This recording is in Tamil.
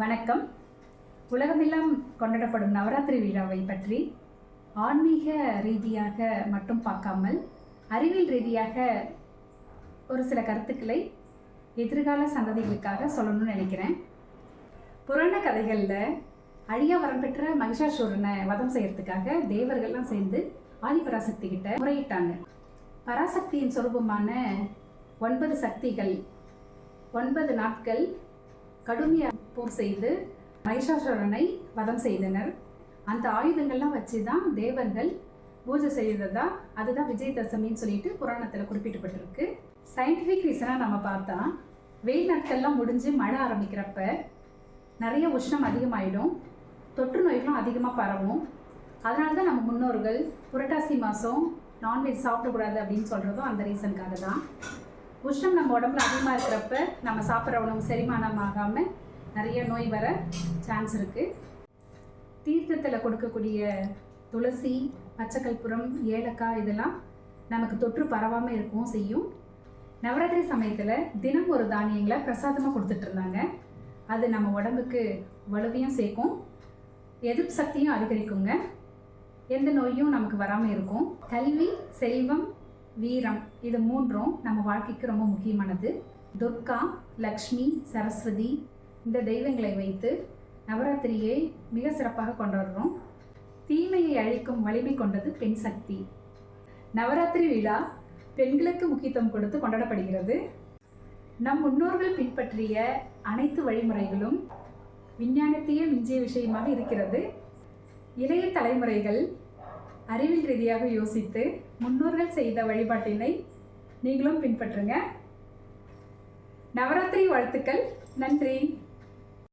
வணக்கம். உலகமெல்லாம் கொண்டாடப்படும் நவராத்திரி விழாவை பற்றி ஆன்மீக ரீதியாக மட்டும் பார்க்காமல் அறிவியல் ரீதியாக ஒரு சில கருத்துக்களை எதிர்கால சந்ததிகளுக்காக சொல்லணும்னு நினைக்கிறேன். புராண கதைகளில் அழியா வரம் பெற்ற மகிஷாசூரனை வதம் செய்யறதுக்காக தேவர்கள்லாம் சேர்ந்து ஆதிபராசக்தி கிட்ட முறையிட்டாங்க. பராசக்தியின் சொரூபமான ஒன்பது சக்திகள் ஒன்பது நாட்கள் கடுமையாக போர் செய்து மகிஷாசுரனை வதம் செய்தனர். அந்த ஆயுதங்கள்லாம் வச்சு தான் தேவர்கள் பூஜை செய்ததா அதுதான் விஜயதசமின்னு சொல்லிட்டு புராணத்தில் குறிப்பிட்டப்பட்டிருக்கு. சயின்டிஃபிக் ரீசனாக நம்ம பார்த்தா வெயில் நாட்கள்லாம் முடிஞ்சு மழை ஆரம்பிக்கிறப்ப நிறைய உஷ்ணம் அதிகமாயிடும் தொற்று நோய்களும் அதிகமாக பரவும். அதனால தான் நம்ம முன்னோர்கள் புரட்டாசி மாதம் நான்வெஜ் சாப்பிடக்கூடாது அப்படின்னு சொல்கிறதும் அந்த ரீசனுக்காக தான் உஷ்ணம் நம்ம உடம்புல அதிகமாக இருக்கிறப்ப நம்ம சாப்பிட்ற உணவு செரிமானம் ஆகாமல் நிறைய நோய் வர சான்ஸ் இருக்குது தீர்த்தத்தில் கொடுக்கக்கூடிய துளசி பச்சைக்கல்புரம் ஏலக்காய் இதெல்லாம் நமக்கு தொற்று பரவாமல் இருக்கவும் செய்யும். நவராத்திரி சமயத்தில் தினம் ஒரு தானியங்களை பிரசாதமாக கொடுத்துட்டு இருந்தாங்க. அது நம்ம உடம்புக்கு வலுவையும் சேர்க்கும். எதிர்ப்பு சக்தியும் அதிகரிக்குங்க. எந்த நோயும் நமக்கு வராமல் இருக்கும். கல்வி செல்வம் வீரம் இது மூன்றும் நம்ம வாழ்க்கைக்கு ரொம்ப முக்கியமானது. துர்கா லக்ஷ்மி சரஸ்வதி இந்த தெய்வங்களை வைத்து நவராத்திரியை மிக சிறப்பாக கொண்டாடுறோம். தீமையை அழிக்கும் வலிமை கொண்டது பெண் சக்தி. நவராத்திரி விழா பெண்களுக்கு முக்கியத்துவம் கொடுத்து கொண்டாடப்படுகிறது. நம் முன்னோர்கள் பின்பற்றிய அனைத்து வழிமுறைகளும் விஞ்ஞானத்தையே மிஞ்சிய விஷயமாக இருக்கிறது. இளைய தலைமுறைகள் அறிவியல் ரீதியாக யோசித்து முன்னோர்கள் செய்த வழிபாட்டினை நீங்களும் பின்பற்றுங்க. நவராத்திரி வாழ்த்துக்கள். நன்றி.